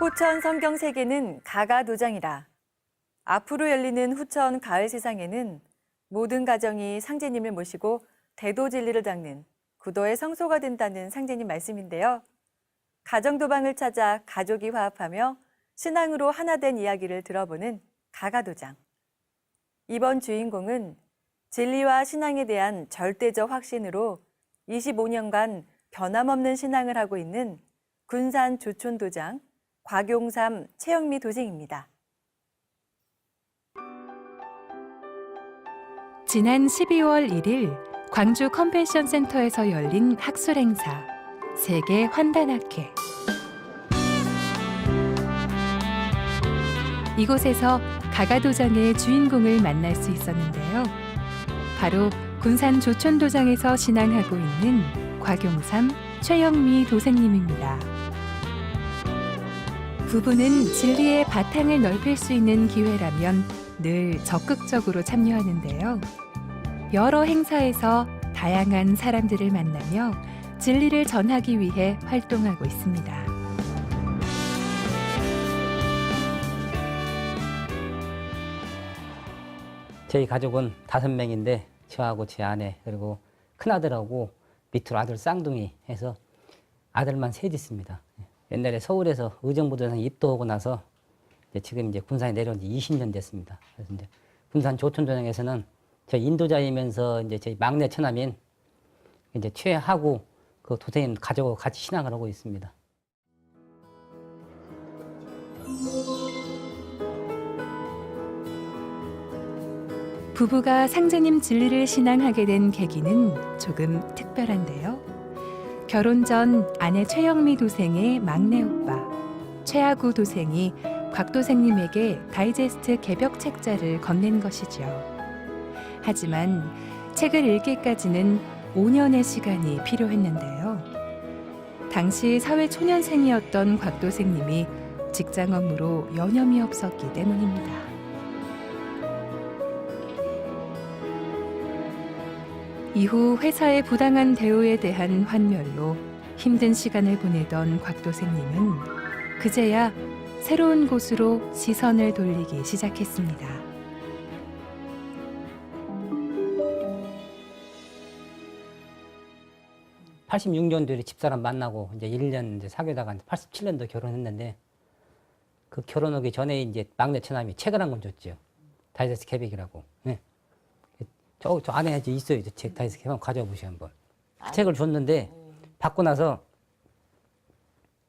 호천 성경 세계는 가가 도장이라. 앞으로 열리는 후천 가을 세상에는 모든 가정이 상제님을 모시고 대도 진리를 닦는 구도의 성소가 된다는 상제님 말씀인데요. 가정 도방을 찾아 가족이 화합하며 신앙으로 하나 된 이야기를 들어보는 가가 도장. 이번 주인공은 진리와 신앙에 대한 절대적 확신으로 25년간 변함없는 신앙을 하고 있는 군산 조촌 도장 곽용삼 최영미 도생입니다. 지난 12월 1일 광주 컨벤션 센터에서 열린 학술 행사 세계 환단학회 이곳에서 가가도장의 주인공을 만날 수 있었는데요. 바로 군산 조촌도장에서 신앙하고 있는 곽용삼 최영미 도생님입니다. 부부는 진리의 바탕을 넓힐 수 있는 기회라면 늘 적극적으로 참여하는데요. 여러 행사에서 다양한 사람들을 만나며 진리를 전하기 위해 활동하고 있습니다. 저희 가족은 다섯 명인데 저하고 제 아내 그리고 큰아들하고 밑으로 아들 쌍둥이 해서 아들만 셋 있습니다. 옛날에 서울에서 의정부도상 입도하고 나서 이제 지금 이제 군산에 내려온 지 20년 됐습니다. 그래서 이제 군산 조촌도장에서는 저 인도자이면서 이제 저희 막내 처남인 이제 최하고 그 도생님 가족하고 같이 신앙을 하고 있습니다. 부부가 상제님 진리를 신앙하게 된 계기는 조금 특별한데요. 결혼 전 아내 최영미 도생의 막내 오빠 최하구 도생이 곽 도생님에게 다이제스트 개벽 책자를 건넨 것이죠. 하지만 책을 읽기까지는 5년의 시간이 필요했는데요. 당시 사회 초년생이었던 곽 도생님이 직장 업무로 여념이 없었기 때문입니다. 이후 회사의 부당한 대우에 대한 환멸로 힘든 시간을 보내던 곽도생님은 그제야 새로운 곳으로 시선을 돌리기 시작했습니다. 팔십 86년도에 집사람 만나고 이제 1년 이제 사귀다가 87년도 결혼했는데 그 결혼하기 전에 이제 막내 처남이 책을 한 권 줬죠. 다이제스 케백이라고. 네. 저, 저 안에 이제 있어요. 저 책, 케백 가져와 보세요, 한번. 그 책을 줬는데 받고 나서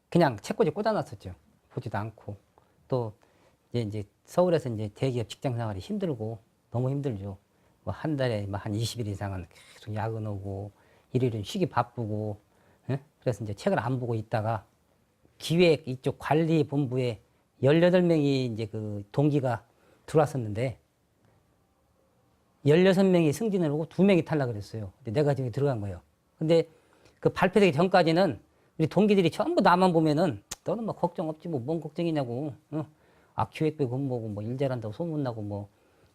그냥 책꽂이 꽂아놨었죠. 보지도 않고. 또 이제, 이제 서울에서 이제 대기업 직장 생활이 힘들고 너무 힘들죠. 뭐 한 달에 뭐한 20일 이상은 계속 야근하고 일요일은 쉬기 바쁘고 예? 그래서 이제 책을 안 보고 있다가 기획 이쪽 관리 본부에 18명이 이제 그 동기가 들어왔었는데 16명이 승진을 하고 2명이 탈락을 했어요. 내가 지금 들어간 거예요. 근데 그 발표되기 전까지는 우리 동기들이 전부 나만 보면은 너는 뭐 걱정 없지 뭐 뭔 걱정이냐고. 어? 아 기획비 공모고 뭐 일 잘한다고 소문나고 뭐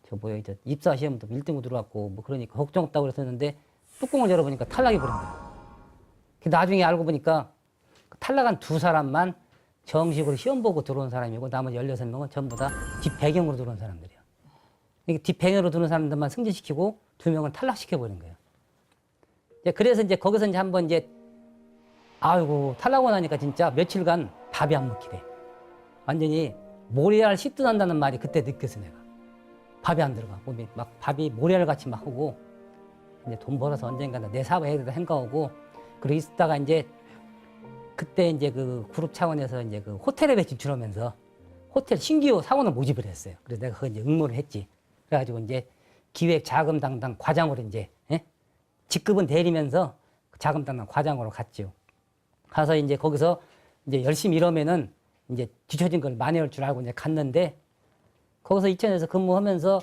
저 뭐야 이제 입사 시험도 1등으로 들어왔고 뭐 그러니까 걱정 없다고 그랬었는데 뚜껑을 열어보니까 탈락이 버린 거예요. 그 나중에 알고 보니까 그 탈락한 두 사람만 정식으로 시험 보고 들어온 사람이고 나머지 16명은 전부 다 뒷배경으로 들어온 사람들이에요. 이게 뒷배경으로 들어온 사람들만 승진시키고 두 명을 탈락시켜 버린 거예요. 이제 그래서 이제 거기서 이제 한번 이제 아이고 탈락하고 나니까 진짜 며칠간 밥이 안 먹히대. 완전히 모래알 씻듯한다는 말이 그때 느꼈어 내가. 밥이 안 들어가. 몸이 막 밥이 모래알 같이 막 하고 이제 돈 벌어서 언젠가 내 사업에 해야 생각하고 그러고 있다가 이제 그때 이제 그 그룹 차원에서 이제 그 호텔에 진출하면서 호텔 신규 사원을 모집을 했어요. 그래서 내가 그거 이제 응모를 했지. 그래가지고 이제 기획 자금 담당 과장으로 이제 예? 직급은 대리면서 자금 담당 과장으로 갔죠. 가서 이제 거기서 이제 열심히 일하면은 이제 뒤처진 걸 많이 할줄 알고 이제 갔는데 거기서 이천에서 근무하면서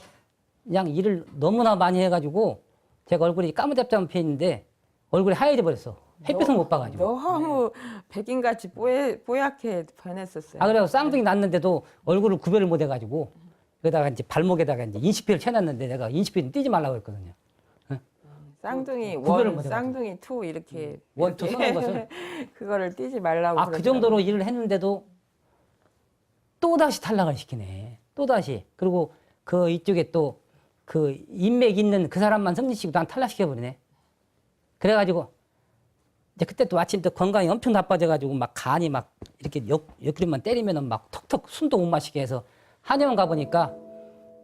그냥 일을 너무나 많이 해가지고 제가 얼굴이 까무잡잡한 편인데 얼굴이 하얘져 버렸어. 햇빛을 못 봐가지고. 너무 백인같이 뽀얗, 뽀얗게 변했었어요. 아 그래서 쌍둥이 낳는데도 얼굴을 구별을 못 해가지고 그러다가 이제 발목에다가 이제 인식피를 쳐놨는데 내가 인식피는 띄지 말라고 했거든요. 쌍둥이 구별을 원, 못 해가지고. 쌍둥이 투 이렇게 원, 투 이렇게 써놓은 것을 그거를 띄지 말라고 아 그 그러더라고요. 정도로 일을 했는데도 또 다시 탈락을 시키네. 또 다시 그리고 그 이쪽에 또 그 인맥 있는 그 사람만 승리시키고 난 탈락시켜 버리네. 그래가지고 이제 그때 또 아침 또 건강이 엄청 나빠져가지고 막 간이 막 이렇게 옆 옆구리만 때리면은 막 턱턱 숨도 못 마시게 해서 한의원 가보니까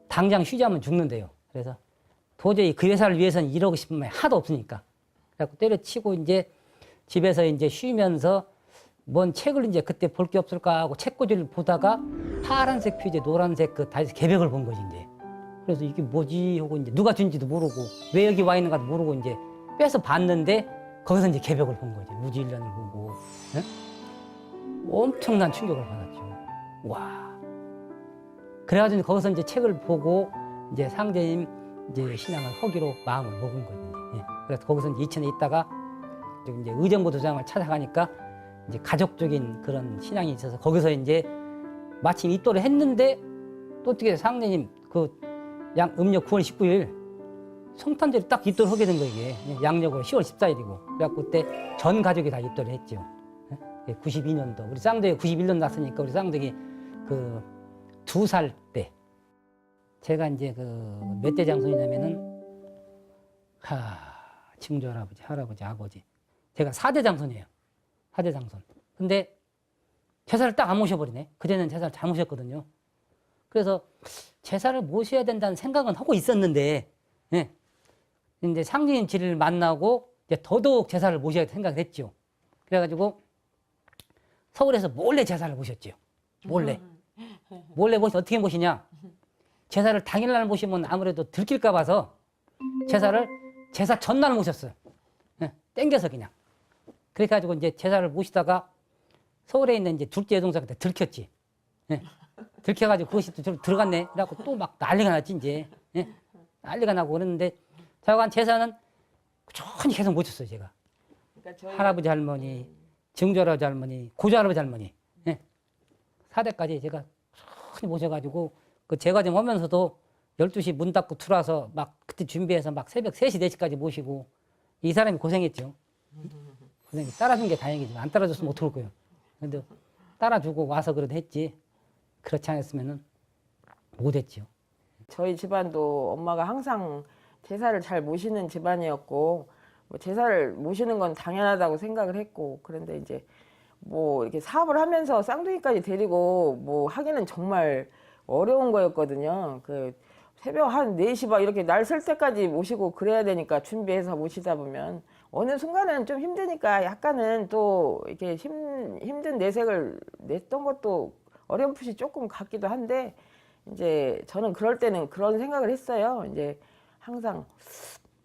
당장 쉬자면 죽는데요. 그래서 도저히 그 회사를 위해서는 이러고 싶은 마음이 하도 없으니까. 그래갖고 때려치고 이제 집에서 이제 쉬면서 뭔 책을 이제 그때 볼 게 없을까 하고 책꽂이를 보다가 파란색 표지 노란색 그 다이소 개벽을 본 거지 이제. 그래서 이게 뭐지 하고 이제 누가 준지도 모르고 왜 여기 와 있는가도 모르고 이제 빼서 봤는데 거기서 이제 개벽을 본 거지 무지일련을 보고 예? 엄청난 충격을 받았죠. 와. 그래가지고 거기서 이제 책을 보고 이제 상제님 이제 신앙을 허기로 마음을 먹은 거죠. 예. 그래서 거기서 이제 2천에 있다가 이제 의정부 도장을 찾아가니까 이제 가족적인 그런 신앙이 있어서 거기서 이제 마침 입도를 했는데 또 어떻게 상제님 그 양 음력 9월 19일 성탄절에 딱 입도를 하게 된 거예요 이게 예, 양력으로 10월 14일이고 그래갖고 그때 전 가족이 다 입도를 했죠. 예, 92년도 우리 쌍둥이 91년 났으니까 우리 쌍둥이 그 두 살 때 제가 이제 그 몇 대 장손이냐면은 하 친구 할아버지 할아버지 아버지. 제가 4대 장손이에요. 4대 장손. 근데 제사를 딱 안 모셔버리네. 그전에는 제사를 잘 모셨거든요. 그래서 제사를 모셔야 된다는 생각은 하고 있었는데 예. 이제 상진님 지를 만나고 이제 더더욱 제사를 모셔야 생각을 했죠. 그래가지고 서울에서 몰래 제사를 모셨죠. 몰래 몰래 모시 어떻게 모시냐? 제사를 당일날 모시면 아무래도 들킬까 봐서 제사를 제사 전날 모셨어요. 예, 땡겨서 그냥. 그렇게 가지고 이제 제사를 모시다가 서울에 있는 이제 둘째 여동생한테 들켰지. 예, 들켜가지고 그것이 또 들어갔네. 그래갖고 또 막 난리가 났지 이제. 예, 난리가 나고 그랬는데 자관 제사는 천히 계속 모셨어요 제가. 그러니까 저희 할아버지 할머니, 증조할아버지 할머니, 고조할아버지 할머니, 예. 4대까지 제가 천히 모셔가지고 그 제가 좀 하면서도 12시 문 닫고 들어와서 막 그때 준비해서 막 새벽 3시, 4시까지 모시고 이 사람이 고생했죠. 고생 따라준 게 다행이지만 안 따라줬으면 어떡할 거예요. 근데 따라주고 와서 그래도 했지. 그렇지 않았으면은 못 했죠. 저희 집안도 엄마가 항상 제사를 잘 모시는 집안이었고 뭐 제사를 모시는 건 당연하다고 생각을 했고 그런데 이제 뭐 이렇게 사업을 하면서 쌍둥이까지 데리고 뭐 하기는 정말 어려운 거였거든요. 그 새벽 한 4시 막 이렇게 날쓸 때까지 모시고 그래야 되니까 준비해서 모시다 보면 어느 순간은 좀 힘드니까 약간은 또 이렇게 힘, 힘든 내색을 냈던 것도 어렴풋이 조금 같기도 한데 이제 저는 그럴 때는 그런 생각을 했어요. 이제 항상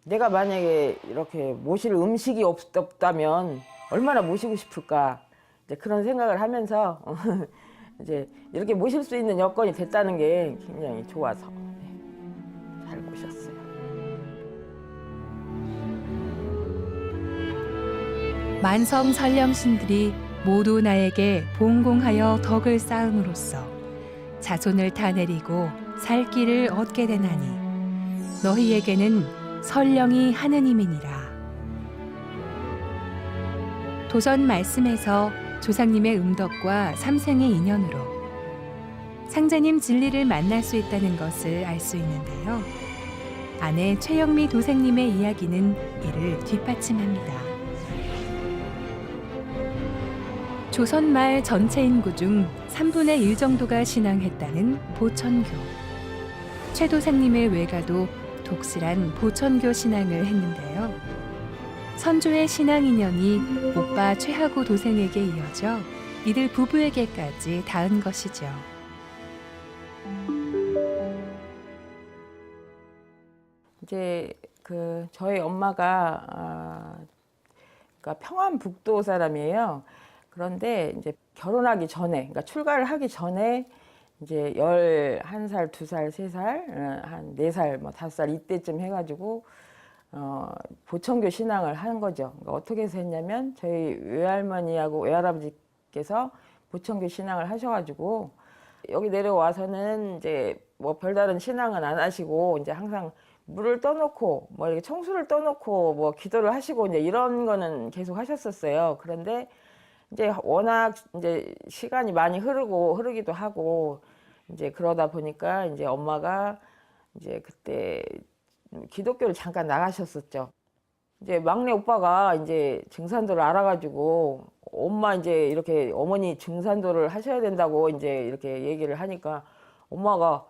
내가 만약에 이렇게 모실 음식이 없, 없다면 얼마나 모시고 싶을까 이제 그런 생각을 하면서 이제 이렇게 모실 수 있는 여건이 됐다는 게 굉장히 좋아서 네, 잘 모셨어요. 만성 선령신들이 모두 나에게 봉공하여 덕을 쌓음으로써 자손을 다 내리고 살 길을 얻게 되나니 너희에게는 설령이 하느님이니라. 도전 말씀에서 조상님의 음덕과 삼생의 인연으로 상자님 진리를 만날 수 있다는 것을 알 수 있는데요. 아내 최영미 도생님의 이야기는 이를 뒷받침합니다. 조선 말 전체 인구 중 3분의 1 정도가 신앙했다는 보천교. 최 도생님의 외가도 독실한 보천교 신앙을 했는데요. 선조의 신앙 인연이 오빠 최하고 도생에게 이어져 이들 부부에게까지 닿은 것이죠. 이제 그 저희 엄마가 아, 그러니까 평안북도 사람이에요. 그런데 이제 결혼하기 전에, 그러니까 출가를 하기 전에 이제 11살, 2살, 3살, 어, 한 4살, 뭐 5살 이때쯤 해가지고 어, 보청교 신앙을 한 거죠. 그러니까 어떻게 해서 했냐면 저희 외할머니하고 외할아버지께서 보청교 신앙을 하셔가지고 여기 내려와서는 이제 뭐 별다른 신앙은 안 하시고 이제 항상 물을 떠놓고 뭐 이렇게 청수를 떠놓고 뭐 기도를 하시고 이제 이런 거는 계속 하셨었어요. 그런데 이제 워낙 이제 시간이 많이 흐르고 흐르기도 하고 이제 그러다 보니까 이제 엄마가 이제 그때 기독교를 잠깐 나가셨었죠. 이제 막내 오빠가 이제 증산도를 알아가지고 엄마 이제 이렇게 어머니 증산도를 하셔야 된다고 이제 이렇게 얘기를 하니까 엄마가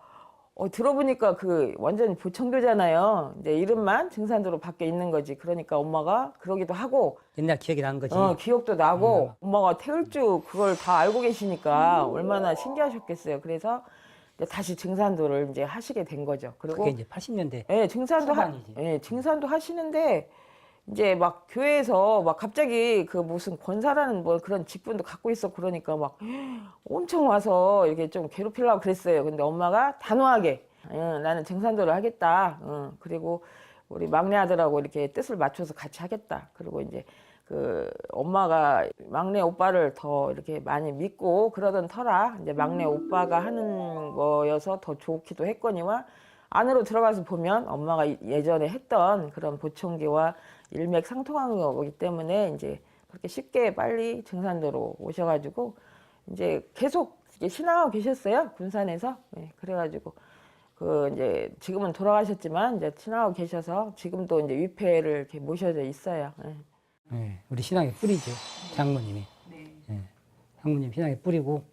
어, 들어보니까 그 완전 보청교잖아요. 이제 이름만 증산도로 바뀌어 있는 거지. 그러니까 엄마가 그러기도 하고 옛날 기억이 나는 거지. 어, 기억도 나고 엄마가 태울 줄 그걸 다 알고 계시니까 얼마나 신기하셨겠어요. 그래서 다시 증산도를 이제 하시게 된 거죠. 그리고 그게 이제 80년대. 예, 증산도 하, 초반이지. 예, 증산도 하시는데 이제 막 교회에서 막 갑자기 그 무슨 권사라는 뭐 그런 직분도 갖고 있어 그러니까 막 엄청 와서 이렇게 좀 괴롭히려고 그랬어요. 근데 엄마가 단호하게 예, 나는 증산도를 하겠다. 어, 그리고 우리 막내 아들하고 이렇게 뜻을 맞춰서 같이 하겠다. 그리고 이제 그 엄마가 막내 오빠를 더 이렇게 많이 믿고 그러던 터라 이제 막내 오빠가 하는 거여서 더 좋기도 했거니와 안으로 들어가서 보면 엄마가 예전에 했던 그런 보청기와 일맥상통한 거기 때문에 이제 그렇게 쉽게 빨리 증산도로 오셔가지고 이제 계속 신앙하고 계셨어요 군산에서 네, 그래가지고 그 이제 지금은 돌아가셨지만 이제 신앙하고 계셔서 지금도 이제 위패를 이렇게 모셔져 있어요. 네. 예, 우리 신앙의 뿌리죠. 장모님이. 예, 장모님 신앙의 뿌리고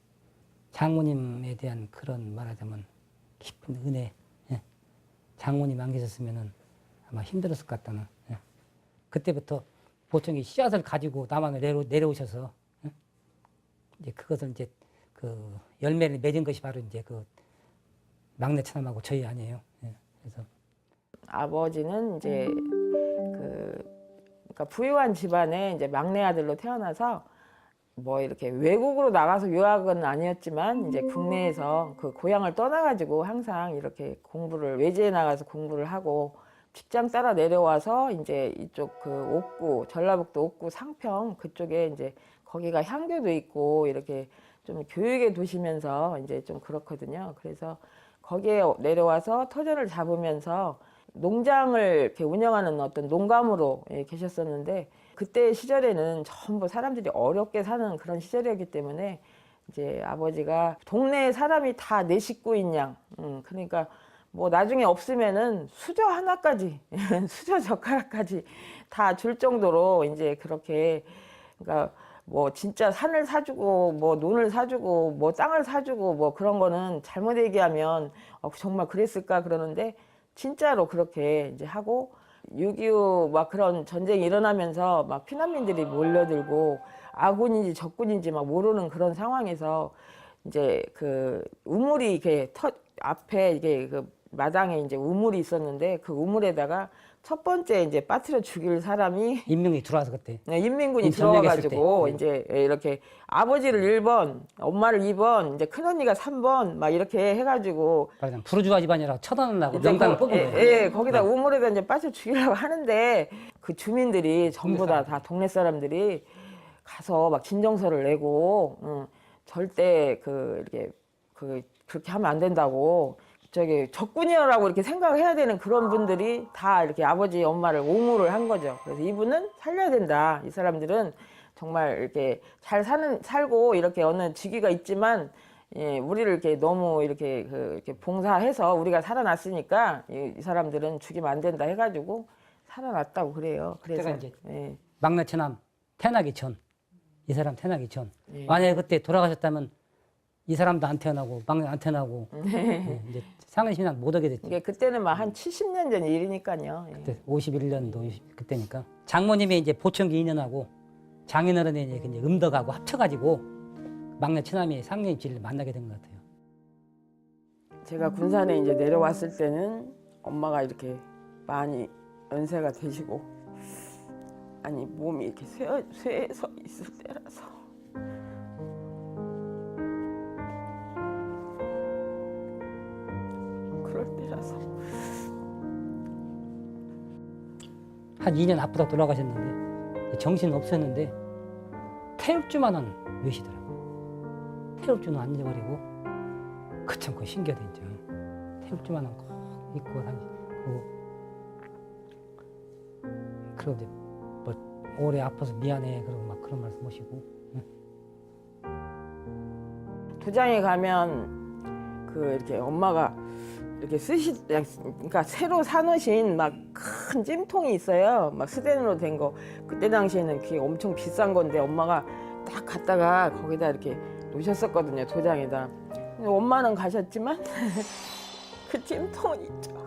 장모님에 대한 그런 말하자면 깊은 은혜. 예. 장모님 안 계셨으면은 아마 힘들었을 것 같다는. 예. 그때부터 보청이 씨앗을 가지고 남한을 내려, 내려오셔서 예. 이제 그것을 이제 그 열매를 맺은 것이 바로 이제 그 막내 처남하고 저희 아니에요. 예. 그래서 아버지는 이제 그 그러니까 부유한 집안에 이제 막내 아들로 태어나서 뭐 이렇게 외국으로 나가서 유학은 아니었지만 이제 국내에서 그 고향을 떠나가지고 항상 이렇게 공부를 외지에 나가서 공부를 하고 직장 따라 내려와서 이제 이쪽 그 옥구 전라북도 옥구 상평 그쪽에 이제 거기가 향교도 있고 이렇게 좀 교육에 두시면서 이제 좀 그렇거든요. 그래서 거기에 내려와서 터전을 잡으면서 농장을 이렇게 운영하는 어떤 농감으로 예, 계셨었는데 그때 시절에는 전부 사람들이 어렵게 사는 그런 시절이었기 때문에 이제 아버지가 동네 사람이 다 내 식구인 양, 음, 그러니까 뭐 나중에 없으면은 수저 하나까지 수저 젓가락까지 다 줄 정도로 이제 그렇게 그러니까 뭐 진짜 산을 사주고 뭐 논을 사주고 뭐 땅을 사주고 뭐 그런 거는 잘못 얘기하면 어, 정말 그랬을까? 그러는데 진짜로 그렇게 이제 하고 6.25 막 그런 전쟁이 일어나면서 막 피난민들이 몰려들고 아군인지 적군인지 막 모르는 그런 상황에서 이제 그 우물이 이렇게 터 앞에 이게 그 마당에 이제 우물이 있었는데 그 우물에다가 첫 번째 이제 빠뜨려 죽일 사람이 인명이 들어와서 그때 네, 인민군이 들어와가지고 때. 네. 이제 이렇게 아버지를 1번, 엄마를 2번, 이제 큰 언니가 3번 막 이렇게 해가지고 부르주아 집안이라고 쳐다는다고 명단을 거- 뽑은 예, 거예요. 예, 거기다 우물에다 이제 빠져 죽이려고 하는데 그 주민들이 전부 다다 동네 사람들이 가서 막 진정서를 내고 응, 절대 그 이렇게 그 그렇게 하면 안 된다고 저기 적군이라고 이렇게 생각을 해야 되는 그런 분들이 다 이렇게 아버지 엄마를 옹호를 한 거죠. 그래서 이분은 살려야 된다. 이 사람들은 정말 이렇게 잘 사는 살고 이렇게 어느 직위가 있지만 예, 우리를 이렇게 너무 이렇게 그 이렇게 봉사해서 우리가 살아났으니까 이, 이 사람들은 죽이면 안 된다 해가지고 살아났다고 그래요. 그래서 그때가 이제 예, 막내 처남 태어나기 전, 이 사람 태어나기 전. 예. 만약에 그때 돌아가셨다면 이 사람도 안 태어나고 막내 안 태어나고 예, 이제 상은신앙 못 오게 됐죠. 이게 그때는 막 한 70년 전 일이니까요. 예. 그때 51년도 그때니까 장모님의 이제 보청기 인연하고 장인어른의 이제 이제 음덕하고 합쳐가지고 막내 처남이 상년입지를 만나게 된 것 같아요. 제가 군산에 이제 내려왔을 때는 엄마가 이렇게 많이 연세가 되시고 아니 몸이 이렇게 쇠, 쇠서 있을 때라서 그럴 때라서 한 2년 앞으로 돌아가셨는데 정신 없었는데 태엽주만은 몇이더라고. 태엽주는 안 잊어버리고 그참 그 신기하다 진짜. 태엽주만은 꼭 입고 다니고 그리고 이제 뭐 오래 아파서 미안해 그러고 막 그런 말씀 하시고 응. 도장에 가면 그 이렇게 엄마가 이렇게 쓰시 그러니까 새로 사놓으신 막 큰 찜통이 있어요. 막 스텐으로 된 거. 그때 당시에는 그게 엄청 비싼 건데 엄마가 딱 갖다가 거기다 이렇게 놓으셨었거든요. 도장에다. 근데 엄마는 가셨지만 그 찜통은 있죠.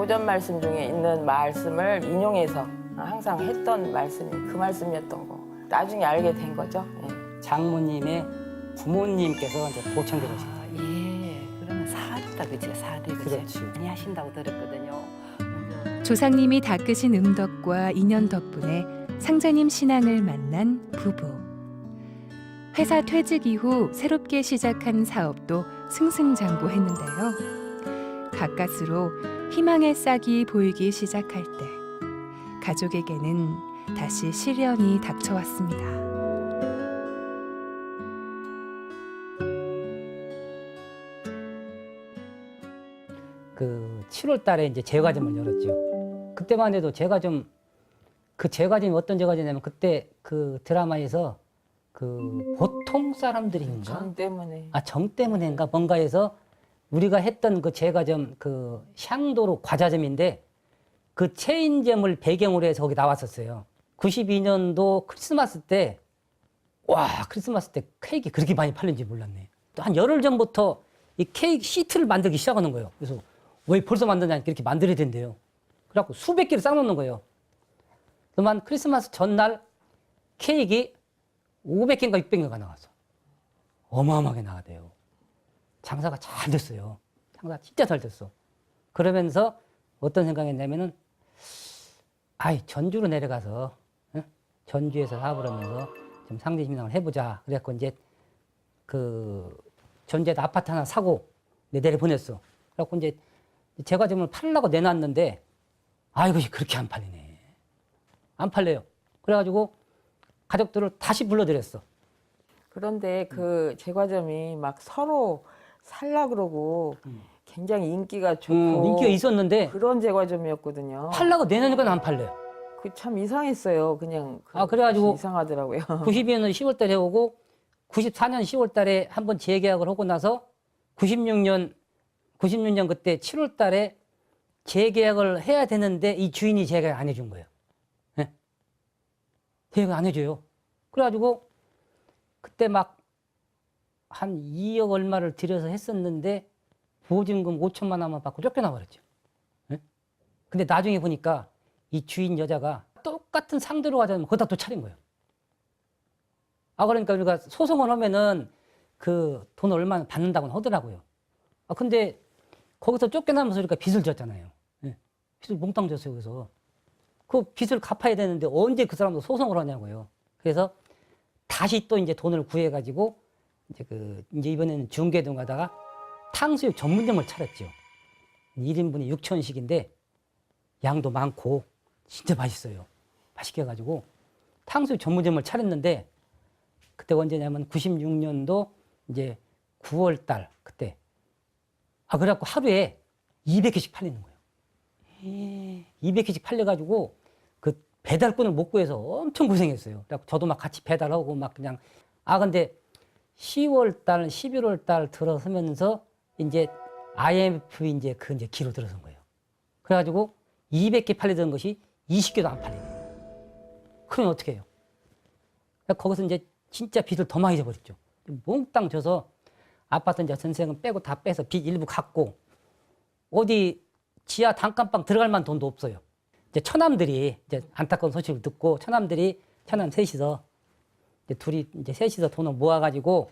도전 말씀 중에 있는 말씀을 인용해서 항상 했던 말씀이 그 말씀이었던 거. 나중에 알게 된 거죠. 예. 장모님의 부모님께서 이제 보청되신 아, 예. 그러면 사대다 그죠? 사대 그죠? 그렇지. 많이 하신다고 들었거든요. 조상님이 닦으신 음덕과 인연 덕분에 상자님 신앙을 만난 부부. 회사 퇴직 이후 새롭게 시작한 사업도 승승장구했는데요. 가까스로 희망의 싹이 보이기 시작할 때 가족에게는 다시 시련이 닥쳐왔습니다. 그 7월 달에 이제 제과점을 열었죠. 그때만 해도 제가 좀그 제과점이 어떤 제과점이냐면 그때 그 드라마에서 그 보통 사람들인가? 정 때문에. 아, 정 때문에인가 뭔가 해서 우리가 했던 그 제과점 그 향도로 과자점인데 그 체인점을 배경으로 해서 거기 나왔었어요. 92년도 크리스마스 때 와, 크리스마스 때 케이크 그렇게 많이 팔린지 몰랐네. 또 한 열흘 전부터 이 케이크 시트를 만들기 시작하는 거예요. 그래서 왜 벌써 만드냐 이렇게 만들어야 된대요. 그래갖고 수백 개를 쌓아놓는 거예요. 그만 크리스마스 전날 케이크 500개인가 600개가 나왔어. 어마어마하게 나가대요. 장사가 잘 됐어요. 장사 진짜 잘 됐어. 그러면서 어떤 생각했냐면은, 아이, 전주로 내려가서, 응? 전주에서 사업을 하면서 좀 상대 신앙을 해보자. 그래갖고 이제 그 전주에다 아파트 하나 사고 내 내려 보냈어. 그래갖고 이제 제가 점을 팔려고 내놨는데, 아이고, 그렇게 안 팔리네. 안 팔려요. 그래가지고 가족들을 다시 불러들였어. 그런데 그 제과점이 막 서로 살라 그러고 굉장히 인기가 좋고 음, 인기가 있었는데, 그런 제과점이었거든요. 팔라고 내놓으니까 안 팔려요. 그 참 이상했어요. 그냥 그 아, 그래가지고 이상하더라고요. 92년은 10월 달에 오고 94년 10월 달에 한 번 재계약을 하고 나서 96년 96년 그때 7월 달에 재계약을 해야 되는데 이 주인이 재계약 안 해준 거예요. 예? 재계약 안 해줘요. 그래가지고 그때 막 한 2억 얼마를 들여서 했었는데 보증금 5천만 원만 받고 쫓겨나 버렸죠. 예? 근데 나중에 보니까 이 주인 여자가 똑같은 상대로 하자면 거기다 또 차린 거예요. 아, 그러니까 우리가 소송을 하면은 그 돈 얼마 받는다고는 하더라고요. 아, 근데 거기서 쫓겨나면서 우리가 빚을 졌잖아요. 예. 빚을 몽땅 졌어요, 그래서. 그 빚을 갚아야 되는데 언제 그 사람도 소송을 하냐고요. 그래서 다시 또 이제 돈을 구해가지고 이제 그, 이제 이번에는 중계동 가다가 탕수육 전문점을 차렸죠. 1인분이 6천원씩인데 양도 많고 진짜 맛있어요. 맛있게 해가지고 탕수육 전문점을 차렸는데 그때 언제냐면 96년도 이제 9월 달 그때 아 그래갖고 하루에 200개씩 팔리는 거예요. 200개씩 팔려가지고 그 배달권을 못 구해서 엄청 고생했어요. 그래갖고 저도 막 같이 배달하고 막 그냥 아 근데 10월 달, 11월 달 들어서면서 이제 IMF 이제 그 이제 기로 들어선 거예요. 그래가지고 200개 팔리던 것이 20개도 안 팔리네. 그러면 어떻게 해요? 그러니까 거기서 이제 진짜 빚을 더 많이 져버렸죠. 몽땅 져서 아파트 이제 전세금 빼고 다 빼서 빚 일부 갚고 어디 지하 단칸방 들어갈 만한 돈도 없어요. 이제 처남들이 이제 안타까운 소식을 듣고 처남들이 처남 셋이서 이제 둘이 이제 셋이서 돈을 모아가지고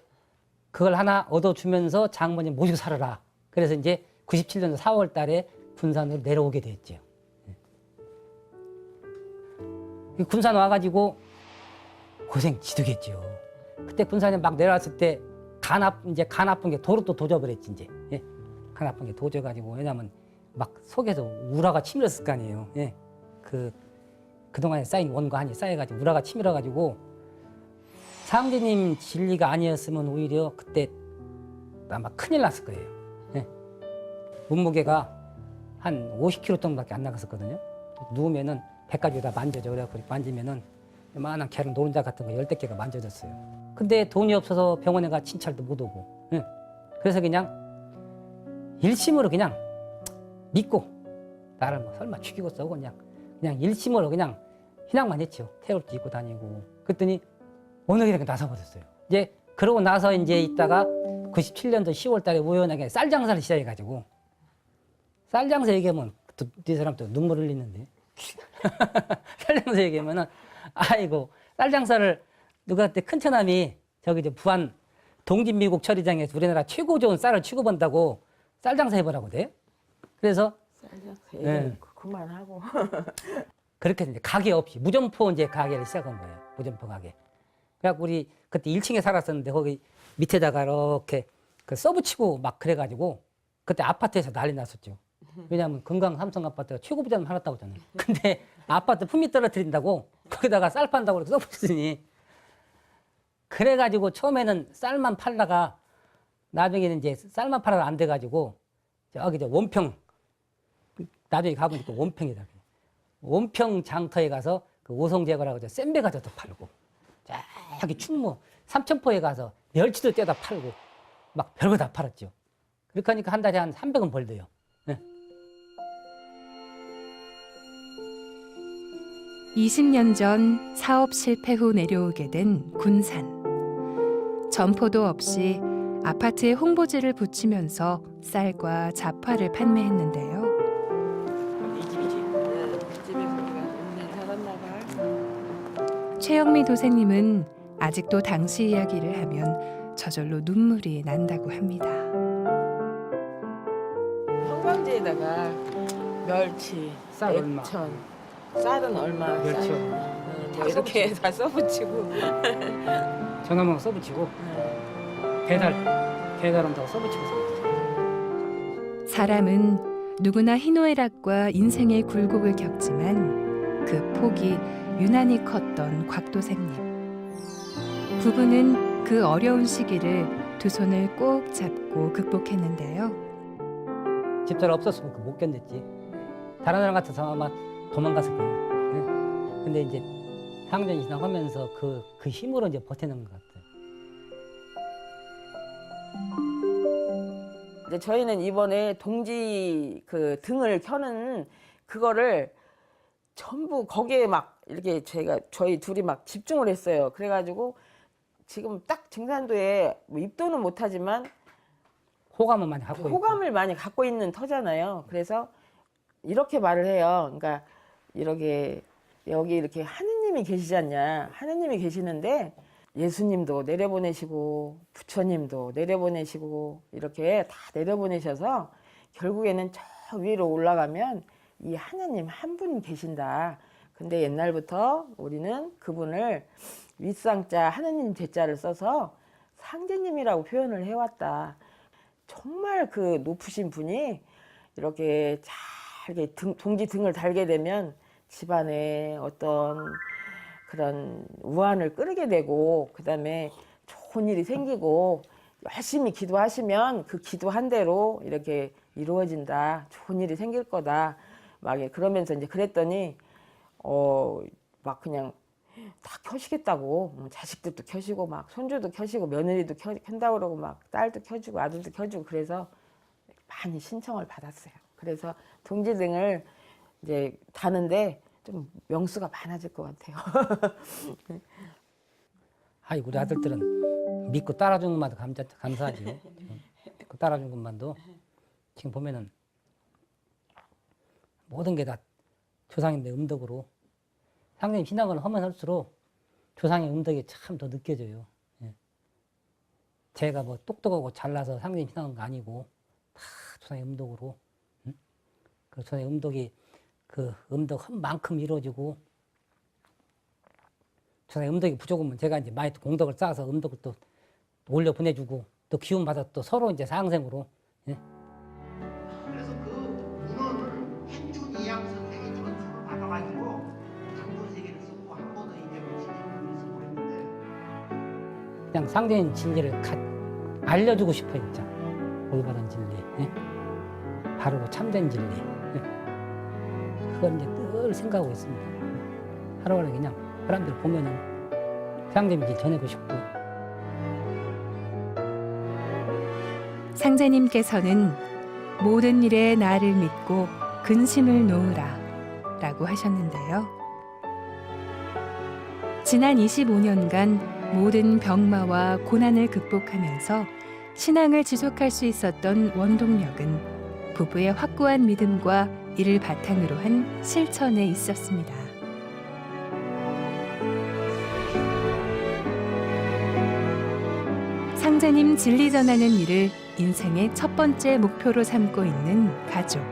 그걸 하나 얻어주면서 장모님 모시고 살아라. 그래서 이제 97년 4월 달에 군산으로 내려오게 됐죠. 이 군산 와가지고 고생 지두겠죠. 그때 군산에 막 내려왔을 때 간 아, 이제 간 아픈 게 도로 또 도져버렸지 이제. 예? 간 아픈 게 도져가지고 왜냐면 막 속에서 우라가 치밀었을 거 아니에요. 예? 그 그동안에 쌓인 원과 한이 쌓여가지고 우라가 치밀어가지고 상제님 진리가 아니었으면 오히려 그때 아마 큰일 났을 거예요. 예? 몸무게가 한 50kg 정도밖에 안 나갔었거든요. 누우면은 배까지 다 만져져. 그래갖고 만지면은 요만한 개는 노른자 같은 거 열댓 개가 만져졌어요. 근데 돈이 없어서 병원에 가 친찰도 못 오고. 예. 그래서 그냥 일심으로 그냥 믿고 나를 뭐 설마 죽이고 써고 그냥 그냥 일심으로 그냥 희망만 했죠. 태울도 입고 다니고. 그랬더니 어느 게 나서버렸어요. 이제 그러고 나서 이제 있다가 97년도 10월 달에 우연하게 쌀 장사를 시작해가지고 쌀 장사 얘기하면 또, 이 사람 또 눈물 흘리는데 쌀 장사 얘기하면은 아이고 쌀 장사를 누가 그때 큰 처남이 저기 저 부안 동진미국 처리장에서 우리나라 최고 좋은 쌀을 취급한다고 쌀 장사 해보라고 돼. 그래서 얘기 네. 그만하고. 그렇게 이제 가게 없이 무점포 이제 가게를 시작한 거예요. 무점포 가게. 그래갖고 우리 그때 1층에 살았었는데 거기 밑에다가 이렇게 그 써붙이고 막 그래가지고 그때 아파트에서 난리 났었죠. 왜냐하면 건강 삼성 아파트가 최고 부자만 살았다고 했잖아요. 근데 아파트 품위 떨어뜨린다고 거기다가 쌀 판다고 그렇게 써붙이더니 그래가지고 처음에는 쌀만 팔다가 나중에는 이제 쌀만 팔아도 안 돼가지고 저기 저 원평 나중에 가보니까 원평이다. 원평 장터에 가서 그 오송제거라고 저 센배 가져도 팔고 저기 충무 삼천포에 가서 멸치도 떼다 팔고 막 별거 다 팔았죠. 그렇게 하니까 한 달에 한 300원 벌대요. 예. 20년 전 사업 실패 후 내려오게 된 군산. 점포도 없이 아파트에 홍보지를 붙이면서 쌀과 잡화를 판매했는데요. 이 집이지. 이 집에서 우리가 오늘 살았나 봐. 최영미 도생님은 아직도 당시 이야기를 하면 저절로 눈물이 난다고 합니다. 형광지에다가 멸치, 쌀 얼마? 액천, 쌀은 얼마, 멸치 쌀, 얼마. 응, 뭐 이렇게 다 써붙이고. 전화만 써붙이고 응. 배달 배달한다고 써붙이고 써붙이고. 사람은 누구나 희노애락과 인생의 굴곡을 겪지만 그 폭이 유난히 컸던 곽도생님. 부부는 그 어려운 시기를 두 손을 꼭 잡고 극복했는데요. 집사람 없었으면 그못 견뎠지. 다른 사람 같아서 아마 도망갔을 거예요. 예. 근데 이제 상전이 지나가면서 그, 그 힘으로 이제 버티는 것 같아요. 이제 저희는 이번에 동지 그 등을 켜는 그거를 전부 거기에 막 이렇게 제가 저희 둘이 막 집중을 했어요. 그래가지고 지금 딱 증산도에 뭐 입도는 못하지만 호감은 많이 갖고. 호감을 많이 갖고 있는 터잖아요. 그래서 이렇게 말을 해요. 그러니까 이렇게 여기 이렇게 하느님이 계시지 않냐. 하느님이 계시는데 예수님도 내려보내시고 부처님도 내려보내시고 이렇게 다 내려보내셔서 결국에는 저 위로 올라가면 이 하느님 한 분 계신다. 근데 옛날부터 우리는 그분을 윗상자 하느님 제자를 써서 상제님이라고 표현을 해왔다. 정말 그 높으신 분이 이렇게 잘 등, 동지 등을 달게 되면 집안에 어떤 그런 우환을 끌게 되고 그 다음에 좋은 일이 생기고 열심히 기도하시면 그 기도한 대로 이렇게 이루어진다. 좋은 일이 생길 거다. 막 이렇게 그러면서 이제 그랬더니 어 막 그냥 다 켜시겠다고 음, 자식들도 켜시고 막 손주도 켜시고 며느리도 켜, 켠다 그러고 막 딸도 켜주고 아들도 켜주고 그래서 많이 신청을 받았어요. 그래서 동지등을 이제 다는데 좀 명수가 많아질 것 같아요. 아이 우리 아들들은 믿고 따라준 것만도 감사, 감사하지. 믿고 따라준 것만도 지금 보면은 모든 게 다 조상님의 음덕으로 상당히 신앙을 하면 할수록 조상의 음덕이 참 더 느껴져요. 예. 제가 뭐 똑똑하고 잘나서 상당히 신앙한 거 아니고 다 조상의 음덕으로 응? 그 조상의 음덕이 그 음덕 한 만큼 이루어지고 조상의 음덕이 부족하면 제가 이제 많이 또 공덕을 쌓아서 음덕을 또 올려 보내주고 또 기운 받아 또 서로 이제 상생으로 그냥 상대인 진리를 가, 알려주고 싶어요, 진짜. 올바른 진리. 예? 바르고 참된 진리. 예. 그걸 이제 늘 생각하고 있습니다. 하루하루 그냥 사람들 보면은 길 전하고 싶고 상제님께서는 모든 일에 나를 믿고 근심을 놓으라 라고 하셨는데요. 지난 25년간 모든 병마와 고난을 극복하면서 신앙을 지속할 수 있었던 원동력은 부부의 확고한 믿음과 이를 바탕으로 한 실천에 있었습니다. 상제님 진리 전하는 일을 인생의 첫 번째 목표로 삼고 있는 가족.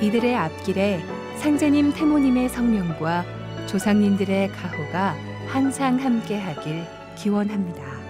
이들의 앞길에 상제님 태모님의 성명과 조상님들의 가호가 항상 함께하길 기원합니다.